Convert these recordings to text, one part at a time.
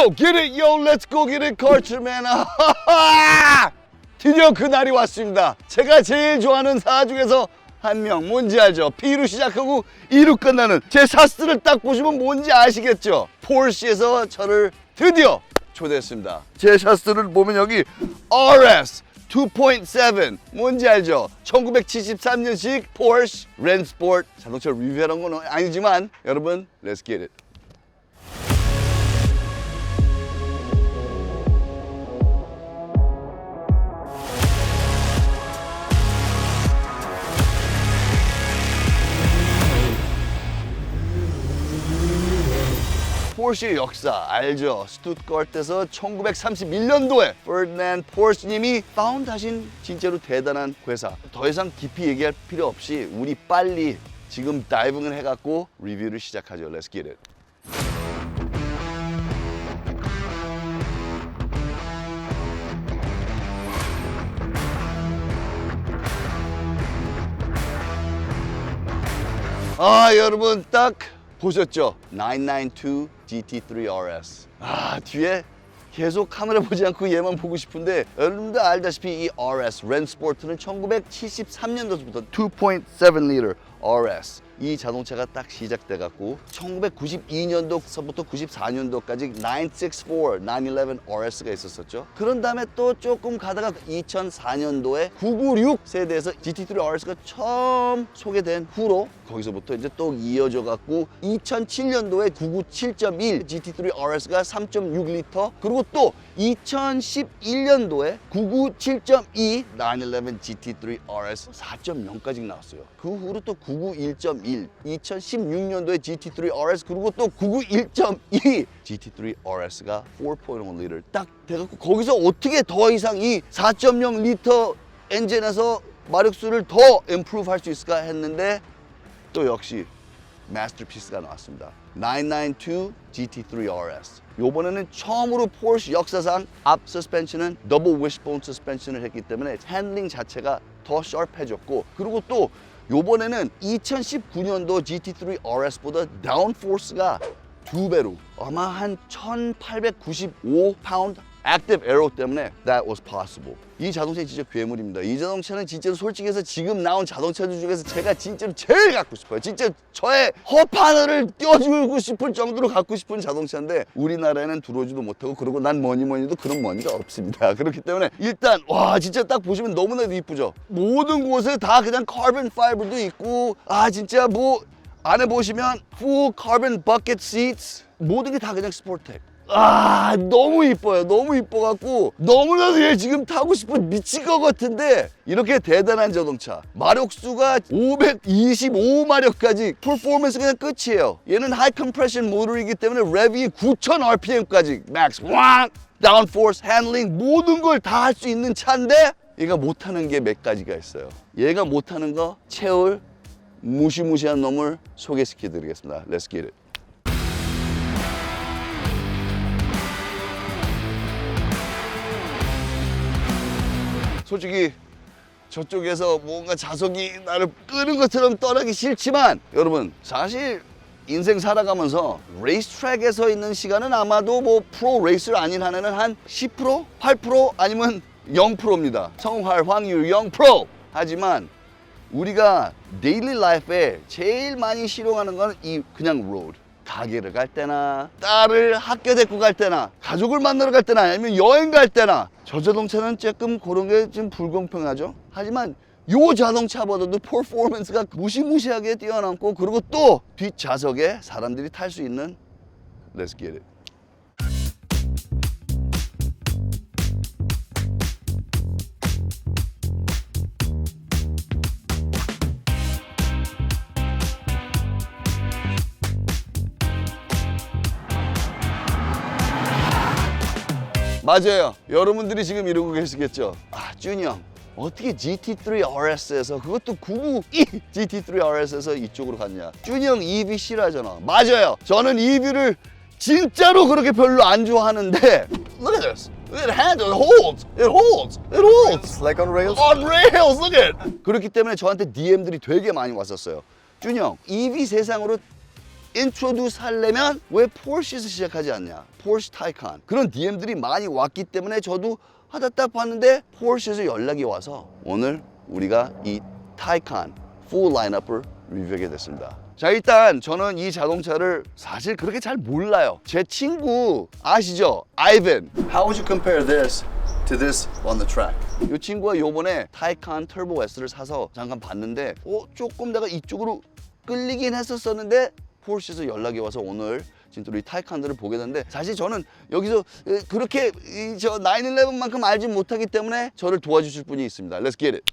go get it yo let's go get it cultureman 아하하! 드디어 그 날이 왔습니다 제가 제일 좋아하는 사 중에서 한 명 뭔지 알죠? P로 시작하고 E로 끝나는 제 샷스를 딱 보시면 뭔지 아시겠죠? 포르시에서 저를 드디어 초대했습니다 제 샷스를 보면 여기 RS 2.7 뭔지 알죠? 1973년식 포르쉐 렌스포트 자동차 리뷰하는 건 아니지만 여러분 Let's get it 포르쉐의 역사 알죠? 스투트가르트에서 1931년도에 퍼디난드 포르쉐님이 파운드하신 진짜로 대단한 회사. 더 이상 깊이 얘기할 필요 없이 우리 빨리 지금 다이빙을 해갖고 리뷰를 시작하죠. Let's. 아 여러분 딱 보셨죠? 992 GT3 RS 아 뒤에 계속 카메라 보지 않고 얘만 보고 싶은데 여러분들 알다시피 이 RS 렌 스포트는 1973년도부터 2.7L RS 이 자동차가 딱 시작돼 갖고 1992년도서부터 94년도까지 964, 911 RS가 있었었죠. 그런 다음에 또 조금 가다가 2004년도에 996 세대에서 GT3 RS가 처음 소개된 후로 거기서부터 이제 또 이어져 갖고 2007년도에 997.1 GT3 RS가 3.6리터 그리고 또 2011년도에 997.2 911 GT3 RS 4.0까지 나왔어요. 그 후로 또 991.1 2016년도에 GT3 RS 그리고 또 991.2 GT3 RS가 4.0 리터 딱 돼갖고 거기서 어떻게 더 이상 이 4.0 리터 엔진에서 마력수를 더 임프루브 할 수 있을까 했는데 또 역시 마스터피스가 나왔습니다. 992 GT3 RS. 요번에는 처음으로 포르쉐 역사상 앞 서스펜션은 더블 위시본 서스펜션을 했기 때문에 핸들링 자체가 더 샤프해졌고 그리고 또 요번에는 2019년도 GT3 RS보다 다운 포스가 두 배로 아마 한 1895 파운드 액티브 에로 때문에 that was possible. 이 자동차는 진짜 괴물입니다. 이 자동차는 진짜로 솔직히 해서 지금 나온 자동차들 중에서 제가 진짜로 제일 갖고 싶어요. 진짜 저의 허파늘을 띄워주고 싶을 정도로 갖고 싶은 자동차인데 우리나라에는 들어오지도 못하고 그리고 난 뭐니 뭐니 해도 그런 머니가 없습니다. 그렇기 때문에 일단 와 진짜 딱 보시면 너무나도 이쁘죠. 모든 곳에 다 그냥 카본 파이버도 있고 아 진짜 뭐 안에 보시면 full carbon bucket seats 모든 게 다 그냥 스포텍. 아 너무 이뻐요. 너무 이뻐갖고 너무나도 얘 지금 타고 싶어 미칠 것 같은데 이렇게 대단한 자동차. 마력수가 525마력까지 퍼포먼스 그냥 끝이에요. 얘는 하이 컴프레션 모tor이기 때문에 랩이 9000 rpm까지 맥스 왕! 다운 포스 핸들링 모든 걸 다 할 수 있는 차인데 얘가 못하는 게 몇 가지가 있어요. 얘가 못하는 거 채울 무시무시한 놈을 소개시켜 드리겠습니다. Let's 솔직히 저쪽에서 뭔가 자석이 나를 끄는 것처럼 떠나기 싫지만 여러분 사실 인생 살아가면서 레이스 트랙에 서 있는 시간은 아마도 뭐 프로 레이스를 아닌 한에는 한 10%? 8% 아니면 0%입니다. 성공할 확률 0%. 하지만 우리가 데일리 라이프에 제일 많이 실용하는 건 이 그냥 로드. 가게를 갈 때나 딸을 학교 데리고 갈 때나 가족을 만나러 갈 때나 아니면 여행 갈 때나 저 자동차는 조금 그런 게 좀 불공평하죠. 하지만 요 자동차보다도 퍼포먼스가 무시무시하게 뛰어남고 그리고 또 뒷좌석에 사람들이 탈 수 있는 Let's get it. 맞아요. 여러분들이 지금 이러고 계시겠죠. 아, 준이 형. 어떻게 GT3 RS에서 그것도 992 GT3 RS에서 이쪽으로 갔냐? 준이 형 EV 싫어하잖아. 맞아요. 저는 EV를 진짜로 그렇게 별로 안 좋아하는데 Look at this. Look at the handle. It holds. It holds. It holds. Like on rails? On rails. Look at. 그렇기 때문에 저한테 DM들이 되게 많이 왔었어요. 형, EV 세상으로 인트로듀스 하려면 왜 포르쉐에서 시작하지 않냐? 포르쉐 타이칸 그런 DM들이 많이 왔기 때문에 저도 하다 딱 봤는데 포르쉐에서 연락이 와서 오늘 우리가 이 타이칸 풀 라인업을 리뷰하게 됐습니다. 자 일단 저는 이 자동차를 사실 그렇게 잘 몰라요. 제 친구 아시죠? 아이벤. How would you compare this to this on the track? 이 친구가 요번에 타이칸 터보 S를 사서 잠깐 봤는데 어 조금 내가 이쪽으로 끌리긴 했었었는데 포르쉐에서 연락이 와서 오늘 진짜 우리 타이칸들을 보게 됐는데 사실 저는 여기서 에, 그렇게 이저 911만큼 알지 못하기 때문에 저를 도와주실 분이 있습니다. Let's get it.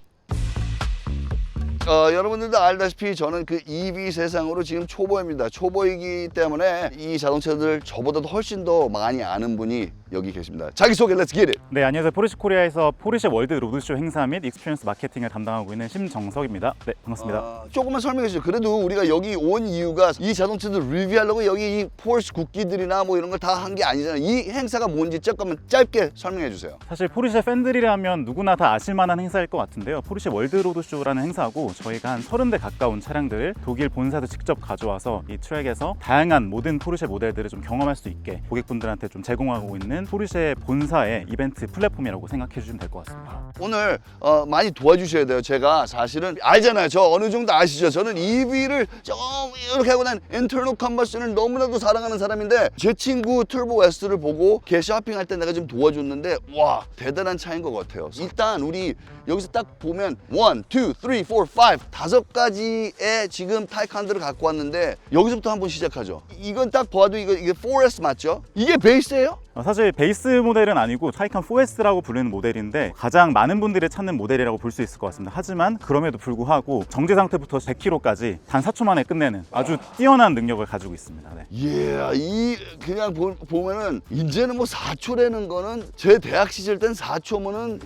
어, 여러분들도 알다시피 저는 그 EV 세상으로 지금 초보입니다. 초보이기 때문에 이 자동차들 저보다도 훨씬 더 많이 아는 분이 여기 계십니다. 자기소개 렛츠 기릿! 네, 안녕하세요. 포르쉐 코리아에서 포르쉐 월드 로드쇼 행사 및 익스피리언스 마케팅을 담당하고 있는 심정석입니다. 네, 반갑습니다. 어, 조금만 설명해 주세요. 그래도 우리가 여기 온 이유가 이 자동차들 리뷰하려고 여기 이 포르쉐 국기들이나 뭐 이런 걸 다 한 게 아니잖아요. 이 행사가 뭔지 조금만 짧게 설명해 주세요. 사실 포르쉐 팬들이라면 누구나 다 아실 만한 행사일 것 같은데요. 포르쉐 월드 로드쇼라는 행사고 저희가 한 30대 가까운 차량들을 독일 본사에서 직접 가져와서 이 트랙에서 다양한 모든 포르쉐 모델들을 좀 경험할 수 있게 고객분들한테 좀 제공하고 있는 포르쉐 본사의 이벤트 플랫폼이라고 생각해 주시면 될 것 같습니다. 오늘 어, 많이 도와주셔야 돼요. 제가 사실은 알잖아요. 저 어느 정도 아시죠? 저는 EV를 좀 이렇게 하고 난 인터널 컨버션을 너무나도 사랑하는 사람인데 제 친구 터보 S를 보고 걔 쇼핑할 때 내가 좀 도와줬는데 와 대단한 차인 것 같아요. 일단 우리 여기서 딱 보면 1, 2, 3, 4, 5 다섯 가지의 지금 타이칸들을 갖고 왔는데 여기서부터 한번 시작하죠. 이건 딱 봐도 이거 이게 4S 맞죠? 이게 베이스예요? 어, 사실 베이스 모델은 아니고 타이칸 4S라고 부르는 모델인데 가장 많은 분들이 찾는 모델이라고 볼 수 있을 것 같습니다. 하지만 그럼에도 불구하고 정지 상태부터 100km까지 단 4초 만에 끝내는 아주 뛰어난 능력을 가지고 있습니다. 네. 예, 이 그냥 보, 보면은 이제는 뭐 4초라는 거는 제 대학 시절 땐 4초면은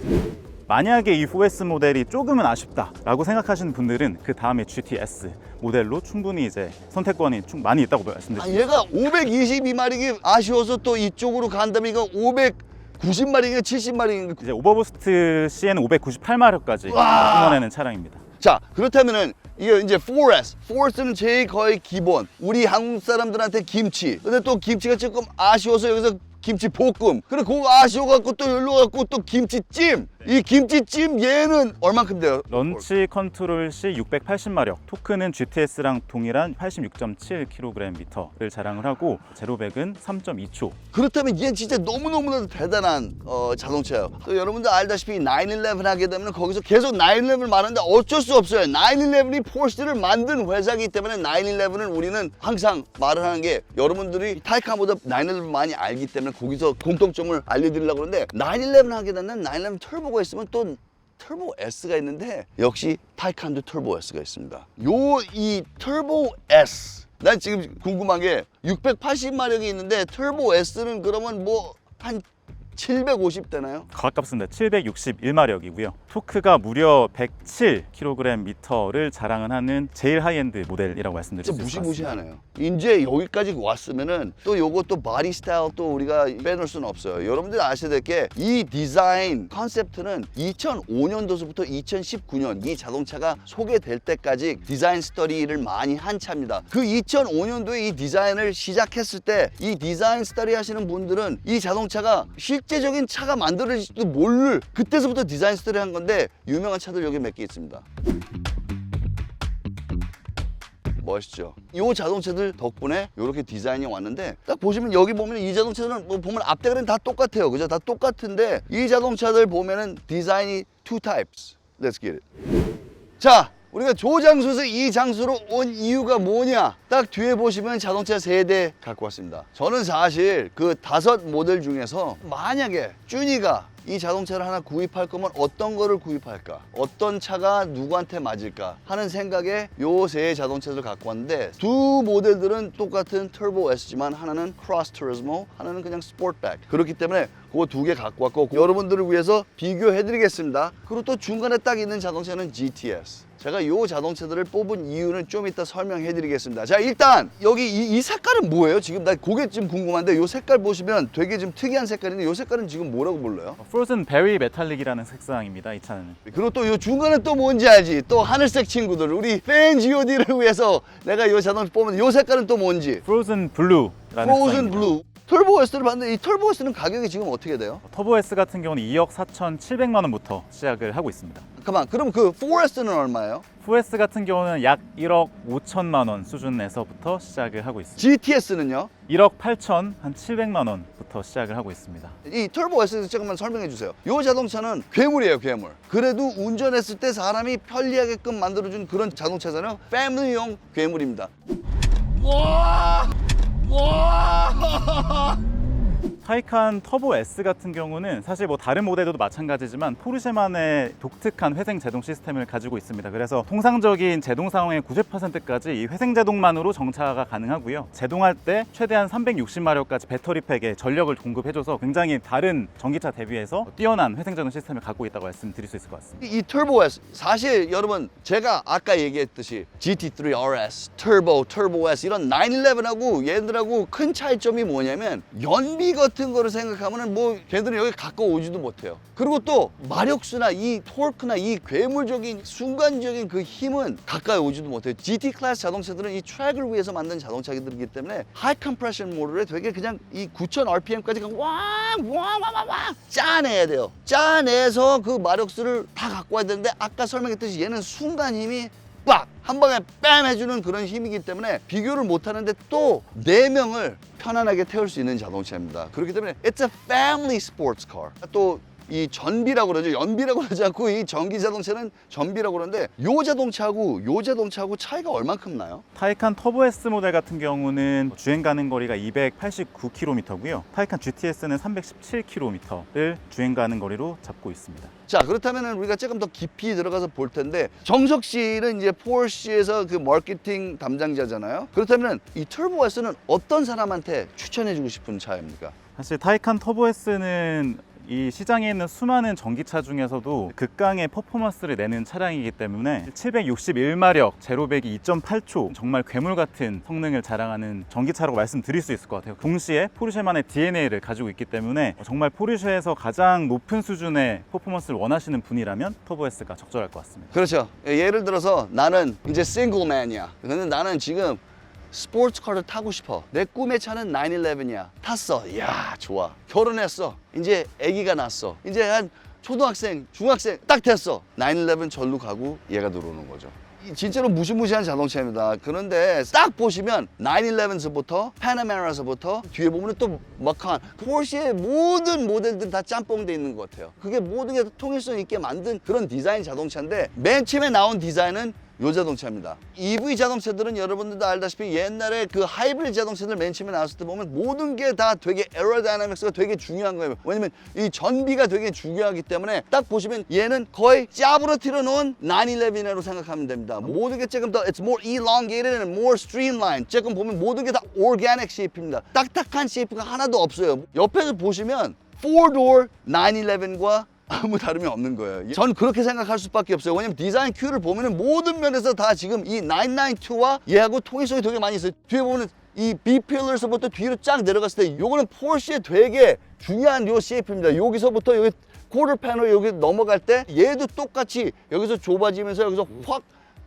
만약에 이 4S 모델이 조금은 아쉽다라고 생각하시는 분들은 그 다음에 GTS 모델로 충분히 이제 선택권이 충 많이 있다고 말씀드릴 아. 얘가 522마력이 아쉬워서 또 이쪽으로 간다면 이거 590마력인가 70마력인가 이제 오버부스트 C에는 598마력까지 와! 뿜어내는 차량입니다. 자 그렇다면은 이게 이제 4S 4S는 제일 거의 기본 우리 한국 사람들한테 김치 근데 또 김치가 조금 아쉬워서 여기서 김치 볶음 그리고 그거 아쉬워갖고 또 여기로 갖고 또 김치찜 이 김치찜 얘는 얼만큼 돼요? 런치 컨트롤 C 680마력, 토크는 GTS랑 동일한 86.7kgm를 자랑을 하고 제로백은 3.2초. 그렇다면 얘 진짜 너무너무나도 대단한 어, 자동차예요. 또 여러분들 알다시피 911 하게 되면 거기서 계속 911을 말하는데 어쩔 수 없어요. 911이 포르쉐를 만든 회사이기 때문에 911을 우리는 항상 말을 하는 게 여러분들이 타이칸보다 911 많이 알기 때문에 거기서 공통점을 알려드리려고 그러는데 911 하게 되면 911 터보 가 있으면 또 터보 S가 있는데 역시 타이칸도 터보 S가 있습니다. 요이 터보 S 난 지금 궁금한 게 680마력이 있는데 터보 S는 그러면 뭐 한 750 되나요? 가깝습니다. 761마력이고요. 토크가 무려 107kgm를 자랑을 하는 제일 하이엔드 모델이라고 말씀드릴 수 진짜 있을 것 같습니다. 무시무시하네요. 이제 여기까지 왔으면은 또또 바디 스타일 또 우리가 빼놓을 수는 없어요. 여러분들 아셔야 될 게 이 디자인 컨셉트는 2005년도서부터 2019년 이 자동차가 소개될 때까지 디자인 스터디를 많이 한 차입니다. 그 2005년도에 이 디자인을 시작했을 때 이 디자인 스터디 하시는 분들은 이 자동차가 실제 적인 차가 만들어질지도 모를 그때서부터 디자인 스터디 한 건데 유명한 차들 여기 몇 개 있습니다. 멋있죠. 이 자동차들 덕분에 이렇게 디자인이 왔는데 딱 보시면 여기 보면 이 자동차들은 뭐 보면 앞대가리는 다 똑같아요. 그죠? 다 똑같은데 이 자동차들 보면은 디자인이 two types. Let's get it. 자, 우리가 조 장소에서 이 장소로 온 이유가 뭐냐? 딱 뒤에 보시면 자동차 세 대 갖고 왔습니다. 저는 사실 그 다섯 모델 중에서 만약에 준이가 이 자동차를 하나 구입할 거면 어떤 거를 구입할까? 어떤 차가 누구한테 맞을까? 하는 생각에 요 세 자동차를 갖고 왔는데 두 모델들은 똑같은 터보 S지만 하나는 크로스 투리스모, 하나는 그냥 스포트백. 그렇기 때문에 그거 두 개 갖고 왔고 여러분들을 위해서 비교해 드리겠습니다. 그리고 또 중간에 딱 있는 자동차는 GTS. 제가 요 자동차들을 뽑은 이유는 좀 이따 설명해 드리겠습니다. 자, 일단 여기 이, 이 색깔은 뭐예요? 지금 나 그게 좀 궁금한데 요 색깔 보시면 되게 좀 특이한 색깔인데 요 색깔은 지금 뭐라고 불러요? 프로즌 베리 메탈릭이라는 색상입니다. 이 차는. 그리고 또요 중간에 또 뭔지 알지? 또 하늘색 친구들 우리 팬 GOD를 위해서 내가 요 자동차 뽑은 요 색깔은 또 뭔지? 프로즌 블루라는 프로즌 색상입니다. 블루. 터보 S를 봤는데 이 터보 S는 가격이 지금 어떻게 돼요? 터보 S 같은 경우는 2억 4,700만 원부터 시작을 하고 있습니다. 잠깐만, 그럼 그 4S는 얼마예요? 4S 같은 경우는 약 1억 5천만 원 수준에서부터 시작을 하고 있습니다. GTS는요? 1억 8천 한 700만 원부터 시작을 하고 있습니다. 이 터보 S 잠깐만 설명해 주세요. 이 자동차는 괴물이에요, 괴물. 그래도 운전했을 때 사람이 편리하게끔 만들어준 그런 자동차잖아요. 패밀리용 괴물입니다. 와! 와! 타이칸 터보 S 같은 경우는 사실 뭐 다른 모델도 마찬가지지만 포르쉐만의 독특한 회생 제동 시스템을 가지고 있습니다. 그래서 통상적인 제동 상황의 90%까지 이 회생 제동만으로 정차가 가능하고요. 제동할 때 최대한 360마력까지 배터리팩에 전력을 공급해줘서 굉장히 다른 전기차 대비해서 뛰어난 회생 제동 시스템을 갖고 있다고 말씀드릴 수 있을 것 같습니다. 이, 이 터보 S 사실 여러분 제가 아까 얘기했듯이 GT3 RS, 터보, 터보 S 이런 911하고 얘들하고 큰 차이점이 뭐냐면 연비 같은 거를 생각하면은 뭐 걔들은 여기 가까워 오지도 못해요. 그리고 또 마력수나 이 토크나 이 괴물적인 순간적인 그 힘은 가까이 오지도 못해요. GT 클래스 자동차들은 이 트랙을 위해서 만든 자동차들이기 때문에 하이 컴프레션 모드에 되게 그냥 이 9000 RPM까지 왕왕왕왕왕 짜내야 돼요. 짜내서 그 마력수를 다 갖고 와야 되는데 아까 설명했듯이 얘는 순간 힘이 빡! 한 방에 뺨 해주는 그런 힘이기 때문에 비교를 못 하는데 또 네명을 편안하게 태울 수 있는 자동차입니다. 그렇기 때문에 it's a family sports car. 또 이 전비라고 그러죠. 연비라고 그러지 않고 이 전기 자동차는 전비라고 그러는데 요 자동차하고 요 자동차하고 차이가 얼만큼 나요? 타이칸 터보 S 모델 같은 경우는 주행 가능 거리가 289km고요. 타이칸 GTS는 317km를 주행 가능 거리로 잡고 있습니다. 자 그렇다면 우리가 조금 더 깊이 들어가서 볼 텐데 정석 씨는 이제 포르쉐에서 그 마케팅 담당자잖아요. 그렇다면 이 터보 S는 어떤 사람한테 추천해주고 싶은 차입니까? 사실 타이칸 터보 S는 이 시장에 있는 수많은 전기차 중에서도 극강의 퍼포먼스를 내는 차량이기 때문에 761마력, 제로백이 2.8초 정말 괴물 같은 성능을 자랑하는 전기차라고 말씀드릴 수 있을 것 같아요. 동시에 포르쉐만의 DNA를 가지고 있기 때문에 정말 포르쉐에서 가장 높은 수준의 퍼포먼스를 원하시는 분이라면 터보 S가 적절할 것 같습니다. 그렇죠. 예, 예를 들어서 나는 이제 싱글맨이야. 근데 나는 지금 스포츠카를 타고 싶어. 내 꿈의 차는 911이야. 탔어. 이야, 좋아. 결혼했어. 이제 아기가 났어. 이제 한 초등학생, 중학생 딱 됐어. 911 절로 가고 얘가 들어오는 거죠. 이 진짜로 무시무시한 자동차입니다. 그런데 딱 보시면 911서부터 파나메라서부터 뒤에 보면 또 마칸, 포르쉐의 모든 모델들이 다 짬뽕돼 있는 것 같아요. 그게 모든 게 통일성 있게 만든 그런 디자인 자동차인데 맨 처음에 나온 디자인은 요 자동차입니다. EV 자동차들은 여러분들도 알다시피 옛날에 그 하이브리드 자동차들 맨 처음에 나왔을 때 보면 모든 게 다 되게 에어로다이나믹스가 되게 중요한 거예요. 왜냐면 이 전비가 되게 중요하기 때문에 딱 보시면 얘는 거의 짜부러뜨려 놓은 911으로 생각하면 됩니다. 모든 게 조금 더 it's more elongated and more streamlined. 조금 보면 모든 게 다 organic shape입니다. 딱딱한 쉐이프가 하나도 없어요. 옆에서 보시면 four door 911과 아무 다름이 없는 거예요. 전 그렇게 생각할 수밖에 없어요. 왜냐면 디자인 큐를 보면은 모든 면에서 다 지금 이 992와 얘하고 통일성이 되게 많이 있어요. 뒤에 보면은 이 B 필러서부터 뒤로 쫙 내려갔을 때 요거는 포르쉐의 되게 중요한 요 쉐이프입니다. 여기서부터 여기 쿼터 패널 여기 넘어갈 때 얘도 똑같이 여기서 좁아지면서 여기서 확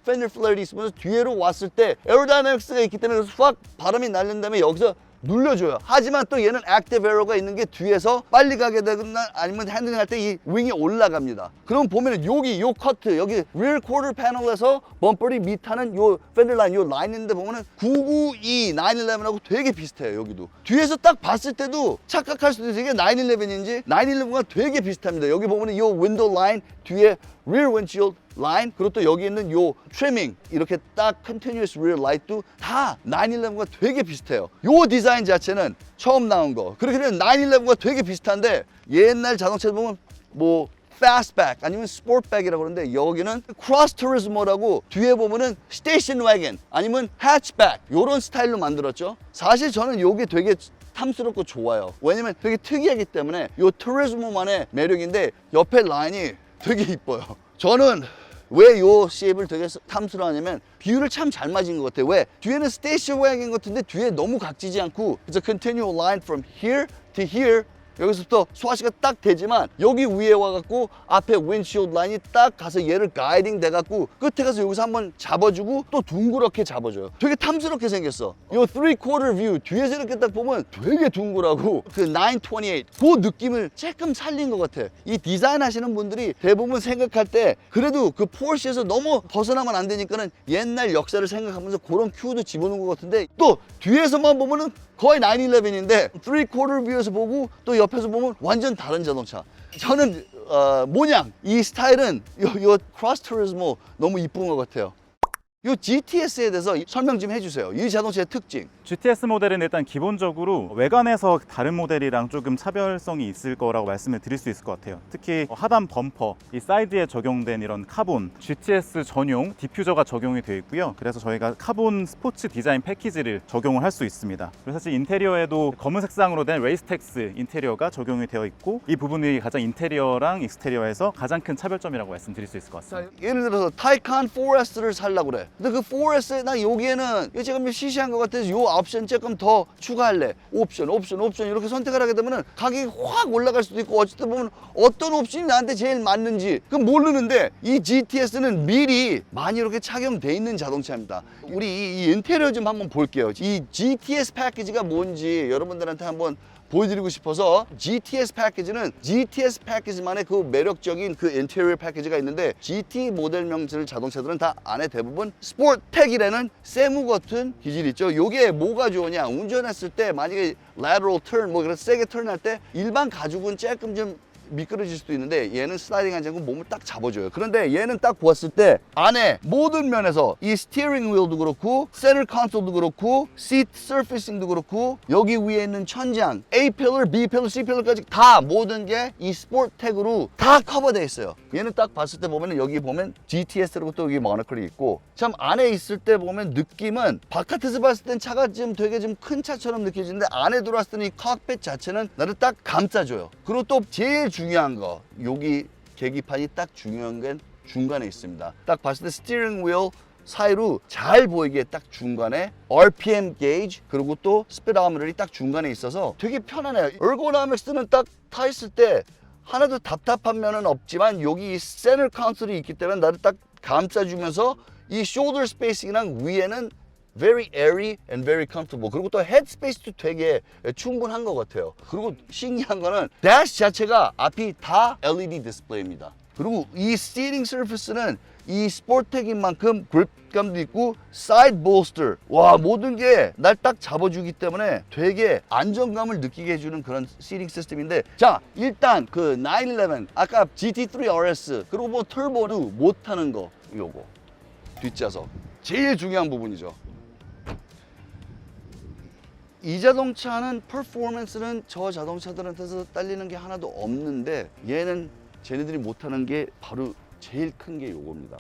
팬더 플레이트 있으면서 뒤로 왔을 때 에어다이나믹스가 있기 때문에 확 바람이 날린 다음에 여기서 눌려줘요. 하지만 또 얘는 액티브 에러가 있는 게 뒤에서 빨리 가게 되거나 아니면 핸들링 할 때 이 윙이 올라갑니다. 그럼 보면은 여기 요 커트 여기 rear panel에서 범퍼리 밑하는 요 팬더 라인 요 라인인데 보면은 992 911하고 되게 비슷해요. 여기도 뒤에서 딱 봤을 때도 착각할 수도 있어요. 이게 911인지 911과 되게 비슷합니다. 여기 보면은 요 윈도우 라인 뒤에 rear windshield 라인 그리고 또 여기 있는 요 트리밍 이렇게 딱 continuous rear light도 다 911과 되게 비슷해요. 요 디자인 자체는 처음 나온 거. 그렇게 되면 911과 되게 비슷한데 옛날 자동차 보면 뭐 fastback 아니면 sportback이라고 그러는데 여기는 cross turismo라고 뒤에 보면은 station wagon 아니면 hatchback 요런 스타일로 만들었죠. 사실 저는 요게 되게 탐스럽고 좋아요. 왜냐면 되게 특이하기 때문에 요 투리스모만의 매력인데 옆에 라인이 되게 이뻐요. 저는 왜 요 쉐입을 되게 탐스러 하냐면 비율을 참 잘 맞은 것 같아요. 왜? 뒤에는 스테이션 와인 같은데 뒤에 너무 각지지 않고 it's a continual line from here to here 여기서부터 소화시가 딱 되지만 여기 위에 와갖고 앞에 윈시올드 라인이 딱 가서 얘를 가이딩 돼갖고 끝에 가서 여기서 한번 잡아주고 또 둥그렇게 잡아줘요. 되게 탐스럽게 생겼어. 요3 quarter view 뒤에서 이렇게 딱 보면 되게 둥글하고 그 928, 그 느낌을 조금 살린 것 같아. 이 디자인 하시는 분들이 대부분 생각할 때 그래도 그 포르쉐에서 너무 벗어나면 안 되니까는 옛날 역사를 생각하면서 그런 큐도 집어넣은 것 같은데 또 뒤에서만 보면은 거의 911인데 3 quarter view에서 보고 또 옆에서 보면 완전 다른 자동차. 저는 어, 모양 이 스타일은 요, 요 크로스 투리스모 너무 이쁜 것 같아요. 요 GTS에 대해서 설명 좀 해주세요. 이 자동차의 특징. GTS 모델은 일단 기본적으로 외관에서 다른 모델이랑 조금 차별성이 있을 거라고 말씀을 드릴 수 있을 것 같아요. 특히 하단 범퍼, 이 사이드에 적용된 이런 카본, GTS 전용 디퓨저가 적용이 되어 있고요. 그래서 저희가 카본 스포츠 디자인 패키지를 적용을 할 수 있습니다. 그리고 사실 인테리어에도 검은 색상으로 된 레이스텍스 인테리어가 적용이 되어 있고 이 부분이 가장 인테리어랑 익스테리어에서 가장 큰 차별점이라고 말씀드릴 수 있을 것 같습니다. 예를 들어서 타이칸 4S를 살라고 그래. 근데 그 4S 나 여기에는 이거 지금 시시한 것 같아서 요 옵션 조금 더 추가할래. 옵션, 옵션, 옵션 이렇게 선택을 하게 되면은 가격이 확 올라갈 수도 있고 어쨌든 보면 어떤 옵션이 나한테 제일 맞는지 그 모르는데 이 GTS는 미리 많이 이렇게 착용돼 있는 자동차입니다. 우리 이 인테리어 좀 한번 볼게요. 이 GTS 패키지가 뭔지 여러분들한테 한번 보여드리고 싶어서 GTS 패키지는 GTS 패키지만의 그 매력적인 그 인테리어 패키지가 있는데 GT 모델명 자동차들은 다 안에 대부분 스포텍이라는 세무 같은 기질이 있죠. 요게 뭐가 좋으냐? 운전했을 때 만약에 lateral turn 뭐 그런 세게 턴할 때 일반 가죽은 조금 좀 미끄러질 수도 있는데 얘는 슬라이딩 하지 않고 몸을 딱 잡아줘요. 그런데 얘는 딱 보았을 때 안에 모든 면에서 이 스티어링 휠도 그렇고 센터 컨솔도 그렇고 시트 서피싱도 그렇고 여기 위에 있는 천장 A 필러, B 필러, C 필러까지 다 모든 게 이 스포텍으로 다 커버되어 있어요. 얘는 딱 봤을 때 보면 여기 보면 GTS라고 또 여기 모노클이 있고 참 안에 있을 때 보면 느낌은 바깥에서 봤을 땐 차가 좀 되게 좀 큰 차처럼 느껴지는데 안에 들어왔을 때는 이 칵핏 자체는 나를 딱 감싸줘요. 그리고 또 제일 중요한 거 여기 계기판이 딱 중요한 건 중간에 있습니다. 딱 봤을 때 스티어링 휠 사이로 잘 보이게 딱 중간에 RPM 게이지 그리고 또 스피드오미터이 딱 중간에 있어서 되게 편안해요. 얼고나믹스는 딱 타 있을 때 하나도 답답한 면은 없지만 여기 이 센터 컨솔이 있기 때문에 나를 딱 감싸주면서 이 shoulder spacing이랑 위에는 very airy and very comfortable. 그리고 또 헤드 스페이스도 되게 충분한 것 같아요. 그리고 신기한 거는 dash 자체가 앞이 다 LED 디스플레이입니다. 그리고 이 스티링 서피스는 이 스포텍인 만큼 그립감도 있고 사이드 볼스터 와 모든 게 날 딱 잡아주기 때문에 되게 안정감을 느끼게 해주는 그런 시팅 시스템인데 자 일단 그 911 아까 GT3 RS 그리고 뭐 터보도 못하는 거 요거 뒷좌석 제일 중요한 부분이죠 이 자동차는 퍼포먼스는 저 자동차들한테서 딸리는 게 하나도 없는데 얘는 쟤네들이 못하는 게 바로 제일 큰 게 요겁니다.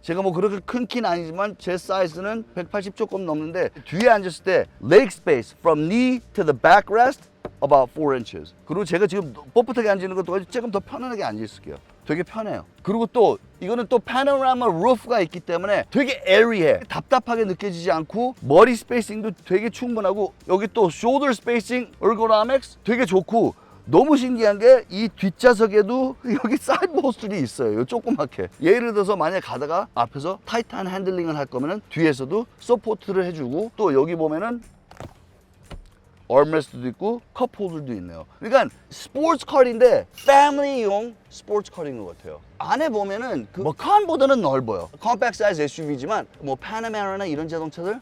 제가 뭐 그렇게 큰 키는 아니지만 제 사이즈는 180 조금 넘는데 뒤에 앉았을 때 leg space from knee to the backrest about 4 inches. 그리고 제가 지금 뻣뻣하게 앉는 것도 조금 더 편안하게 앉아 있을게요. 되게 편해요. 그리고 또 이거는 또 파노라마 루프가 있기 때문에 되게 에리해. 답답하게 느껴지지 않고 머리 스페이싱도 되게 충분하고 여기 또 shoulder spacing ergonomics 되게 좋고 너무 신기한 게 이 뒷좌석에도 여기 사이드 모스들이 있어요. 요 조그맣게. 예를 들어서 만약 가다가 앞에서 타이트한 핸들링을 할 거면은 뒤에서도 서포트를 해주고 또 여기 보면은 얼메스도 있고 컵 홀더도 있네요. 그러니까 스포츠 컬인데 패밀리용 스포츠 컬인 것 같아요. 안에 보면은 그 머칸보다는 넓어요. 컴팩트 사이즈 SUV지만 뭐 파나메라나 이런 자동차들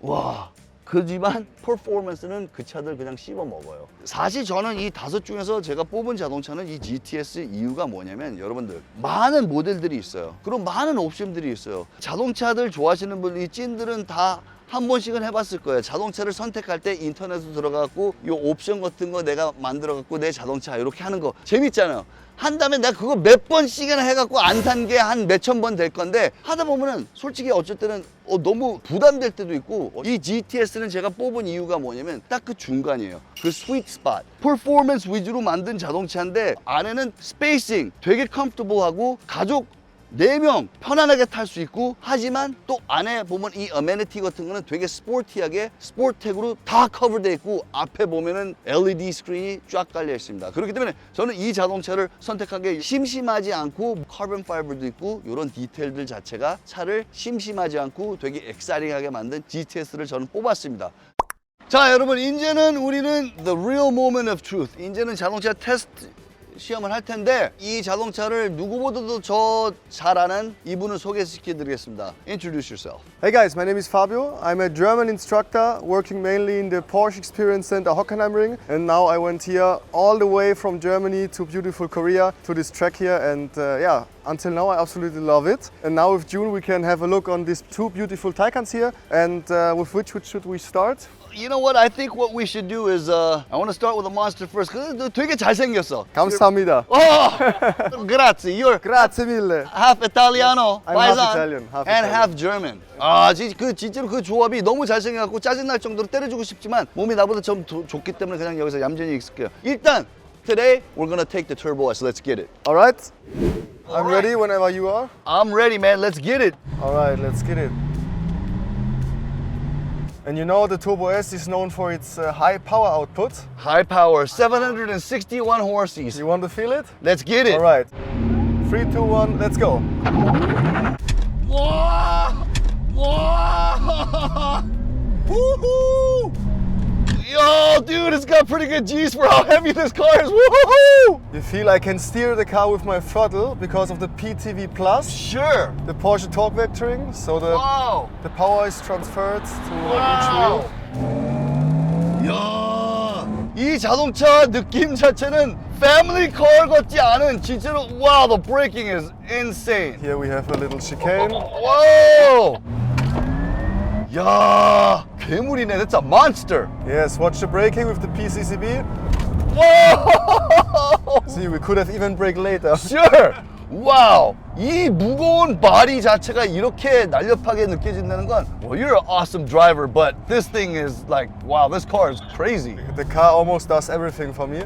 와 그지만 퍼포먼스는 그 차들 그냥 씹어 먹어요. 사실 저는 이 다섯 중에서 제가 뽑은 자동차는 이 GTS 이유가 뭐냐면 여러분들 많은 모델들이 있어요. 그리고 많은 옵션들이 있어요. 자동차들 좋아하시는 분이 찐들은 다 한 번씩은 해봤을 거예요. 자동차를 선택할 때 인터넷에 들어가고 이 옵션 같은 거 내가 만들어갖고 내 자동차 이렇게 하는 거 재밌잖아요. 한다면 내가 그거 몇 번씩이나 해갖고 안 산 게 한 몇천 번 될 건데 하다 보면은 솔직히 어쩔 때는 어, 너무 부담될 때도 있고 어, 이 GTS는 제가 뽑은 이유가 뭐냐면 딱 그 중간이에요. 그 스위트 스팟. 퍼포먼스 위주로 만든 자동차인데 안에는 스페이싱 되게 컴포터블하고 가족 네 명 편안하게 탈 수 있고 하지만 또 안에 보면 이 어메니티 같은 거는 되게 스포티하게 스포텍으로 다 커버되어 있고 앞에 보면은 LED 스크린이 쫙 깔려 있습니다. 그렇기 때문에 저는 이 자동차를 게 심심하지 않고 카본 파이버도 있고 이런 디테일들 자체가 차를 심심하지 않고 되게 엑사이팅하게 만든 GTS를 저는 뽑았습니다. 자 여러분 이제는 우리는 the real moment of truth 이제는 자동차 테스트 시험을 할 텐데 이 자동차를 누구보다도 저 잘 아는 이분을 소개시켜 드리겠습니다 Introduce yourself Hey guys, my name is Fabio. I'm a German instructor working mainly in the Porsche Experience Center Hockenheimring. And now I went here all the way from Germany to beautiful Korea to this track here. And uh, yeah, until now I absolutely love it. And now with June we can have a look on these two beautiful Taycans here. And uh, with which, which should we start? You know what I think what we should do is uh, I want to start with a monster first 그 되게 잘생겼어 감사합니다. Oh grazie you're Grazie mille. half Italiano I'm half paisan, Italian, half and Italian. half German 아, 지, 그 진짜로 그 조합이 너무 잘생겨갖고 짜증날 정도로 때려주고 싶지만 몸이 나보다 좀 도- 좋기 때문에 그냥 여기서 얌전히 있을게요. 일단 today we're gonna take the Turbo S. Let's get it. All right. I'm Alright. ready whenever you are. I'm ready, man. Let's get it. All right, let's get it. And you know the Turbo S is known for its uh, high power output. High power, 761 horses. You want to feel it? Let's get it. All right. Three, two, one, let's go. Whoa! Whoa! Woohoo! Yo, dude, it's got pretty good G's for how heavy this car is. Woohoo! You feel I can steer the car with my throttle because of the PTV Plus, Sure. the Porsche torque vectoring. So the, Wow. the power is transferred to Wow. each wheel. 야, 이 자동차 느낌 자체는 패밀리 컬 같지 않은 진짜로 wow, the braking is insane. Here we have a little chicane. Whoa! 야, 괴물이네. That's a monster. Yes, watch the braking with the PCCB. Whoa! See, we could have even brake later. Sure. 와우. 이 무거운 바디 자체가 이렇게 날렵하게 느껴진다는 건 well, you're an awesome driver, but this thing is like wow, this car is crazy. The car almost does everything for me.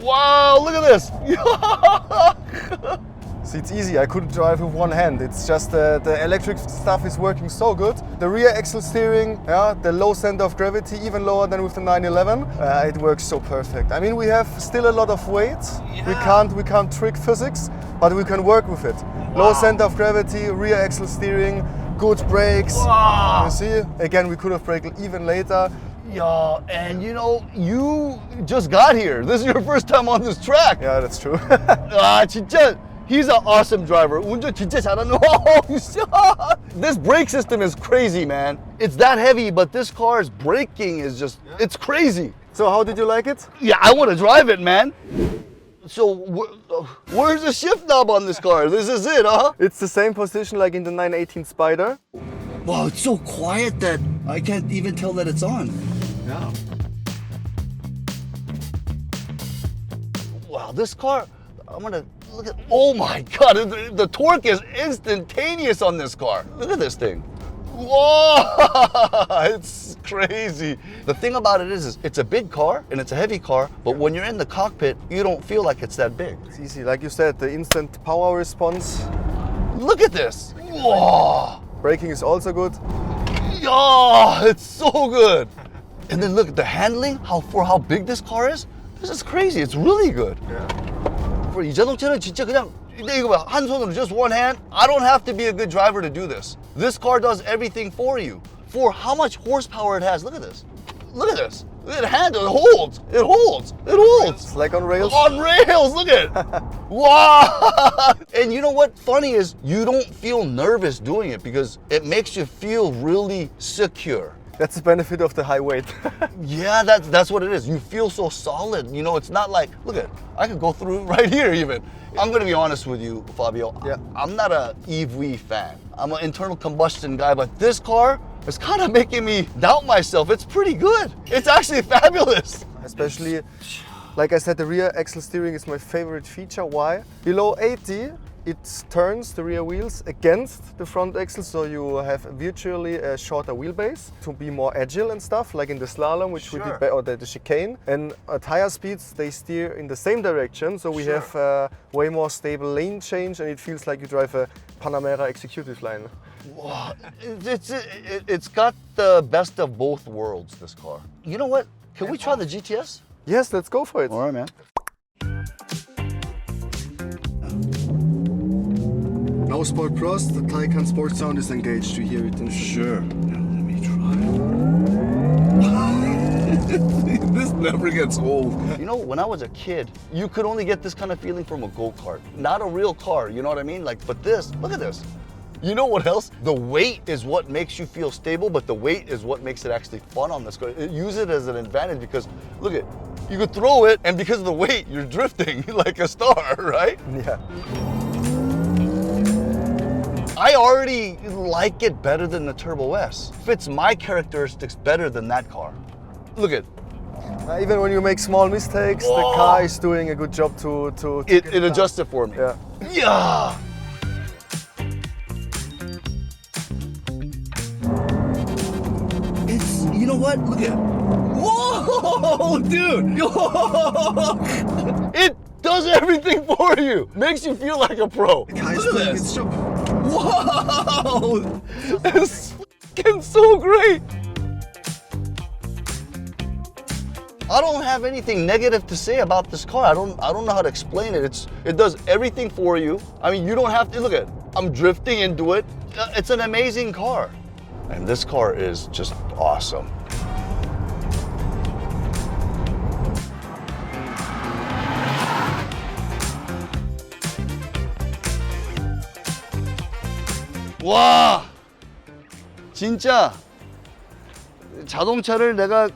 Wow, look at this. See, it's easy. I couldn't drive with one hand. It's just uh, the electric stuff is working so good. The rear axle steering, yeah, the low center of gravity, even lower than with the 911. Uh, it works so perfect. I mean, we have still a lot of weight. Yeah. We can't we can't trick physics, but we can work with it. Wow. Low center of gravity, rear axle steering, good brakes. Wow. You see, again, we could have braked even later. Yeah, and you know, you just got here. This is your first time on this track. Yeah, that's true. ah, he's an awesome driver. 운전 진짜 잘하는. this brake system is crazy, man. It's that heavy, but this car's braking is just it's crazy. so, how did you like it? Yeah, I want to drive it, man. So wh- uh, where's the shift knob on this car? This is it, huh? It's the same position like in the 918 Spider. Wow, it's so quiet that I can't even tell that it's on. Yeah. Wow, this car, I'm gonna look at, oh my God, the, the torque is instantaneous on this car. Look at this thing. Whoa, it's crazy. The thing about it is, is it's a big car and it's a heavy car, but when you're in the cockpit, you don't feel like it's that big. It's easy. Like you said, the instant power response. Look at this. Whoa. Braking is also good. Yeah, it's so good. And then look at the handling, how for how big this car is. This is crazy. It's really good For 이 자동차는 진짜 그냥 근데 이거 봐. 한 손으로 just one hand. I don't have to be a good driver to do this. This car does everything for you. For how much horsepower it has. Look at this. Look at this. Look at the handle. It holds. It holds. It holds. It's like on rails. On rails, look at it. wow. And you know what? Funny is you don't feel nervous doing it because it makes you feel really secure. That's the benefit of the high weight. Yeah, that's that's what it is. You feel so solid. You know, it's not like look at I could go through right here even. I'm gonna be honest with you, Fabio. Yeah. I'm not a EV fan. I'm an internal combustion guy, but this car is kind of making me doubt myself. It's pretty good. It's actually fabulous. Especially Like I said, the rear axle steering is my favorite feature. Why? Below 80, it turns the rear wheels against the front axle, so you have virtually a shorter wheelbase to be more agile and stuff, like in the slalom, which we Sure. did, ba- or the, the chicane. And at higher speeds, they steer in the same direction, so we Sure. have uh, way more stable lane change, and it feels like you drive a Panamera executive line. Wow. It's, it, it's got the best of both worlds, this car. You know what? Can we try the GTS? Yes, let's go for it. All right, man. Sport Plus, the Taycan Sport sound is engaged. You hear it in Sure. Now let me try. this never gets old. You know, when I was a kid, you could only get this kind of feeling from a go-kart. Not a real car, you know what I mean? Like, but this, look at this. You know what else? The weight is what makes you feel stable, but the weight is what makes it actually fun on this car. Use it as an advantage because look at, you could throw it, and because of the weight, you're drifting like a star, right? Yeah. I already like it better than the Turbo S. Fits my characteristics better than that car. Look at Uh, even when you make small mistakes, Whoa. the car is doing a good job to to. to it. It down. adjusts it for me. Yeah. Yeah. It's you know what? Look at. Whoa, dude! it does everything for you. Makes you feel like a pro. Look at this. Whoa! It's fucking so great. I don't have anything negative to say about this car. I don't I don't know how to explain it. It's it does everything for you. I mean, you don't have to look at. it. I'm drifting into it. Uh, It's an amazing car. And this car is just awesome. 와! 진짜 자동차를 내가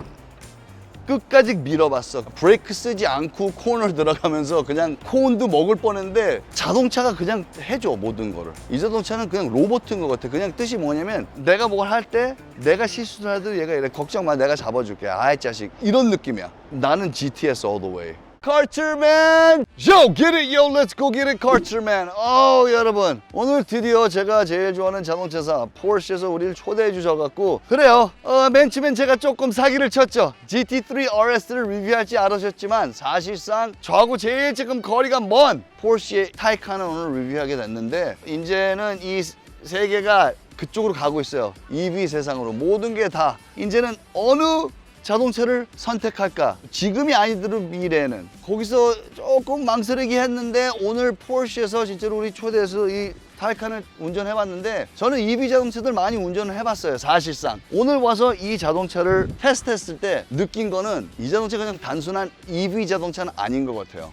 끝까지 밀어봤어. 브레이크 쓰지 않고 코너 들어가면서 그냥 코온도 먹을 뻔했는데 자동차가 그냥 해줘 모든 거를. 이 자동차는 그냥 로봇인 것 같아. 그냥 뜻이 뭐냐면 내가 뭘 할 때 내가 실수를 해도 얘가 이래 걱정 마 내가 잡아줄게. 아이 자식 이런 느낌이야. 나는 GTS way. 카트맨! Yo, get it, yo, let's go get it, 카트맨. 어 여러분, 오늘 드디어 제가 제일 좋아하는 자동차사 포르쉐에서 우리를 초대해 주셔갖고 그래요, 어, 맨 처음엔 제가 조금 사기를 쳤죠. GT3 RS를 리뷰할지 알으셨지만 사실상 저하고 제일 지금 거리가 먼 포르쉐 타이칸을 오늘 리뷰하게 됐는데 이제는 이 세계가 그쪽으로 가고 있어요. EV 세상으로 모든 게 다 이제는 어느 자동차를 선택할까? 지금이 아니더라도 미래에는. 거기서 조금 망설이기 했는데 오늘 포르쉐에서 진짜로 우리 초대해서 이 타이칸을 운전해봤는데 저는 EV 자동차들 많이 운전을 해봤어요 사실상. 오늘 와서 이 자동차를 테스트했을 때 느낀 거는 이 자동차 그냥 단순한 EV 자동차는 아닌 것 같아요.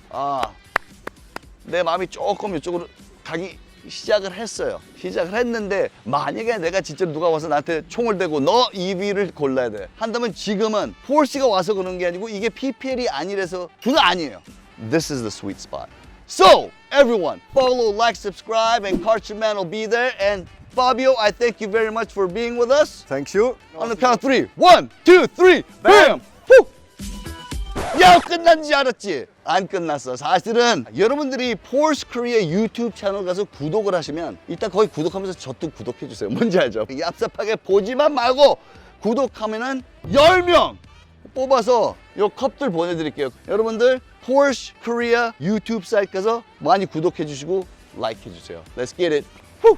아내 마음이 조금 이쪽으로 가기 시작을 했어요. 시작을 했는데 만약에 내가 진짜 누가 와서 나한테 총을 대고 너 EV를 골라야 돼. 한다면 지금은 포르쉐가 와서 그런 게 아니고 이게 PPL이 아니라서 그거 아니에요. This is the sweet spot. So everyone, follow, like, subscribe, and Cartman will be there. And Fabio, I thank you very much for being with us. Thank you. On the count of three. One, two, three. Bam! 후! 야 끝난 줄 알았지? 안 끝났어. 사실은 여러분들이 포르스 코리아 유튜브 채널 가서 구독을 하시면 이따 거기 구독하면서 저도 구독해 주세요. 뭔지 알죠? 얍삽하게 보지만 말고 구독하면은 10명 뽑아서 요 컵들 보내드릴게요. 여러분들 포르스 코리아 유튜브 사이트 가서 많이 구독해 주시고 라이크 해 주세요. Let's get it. 후!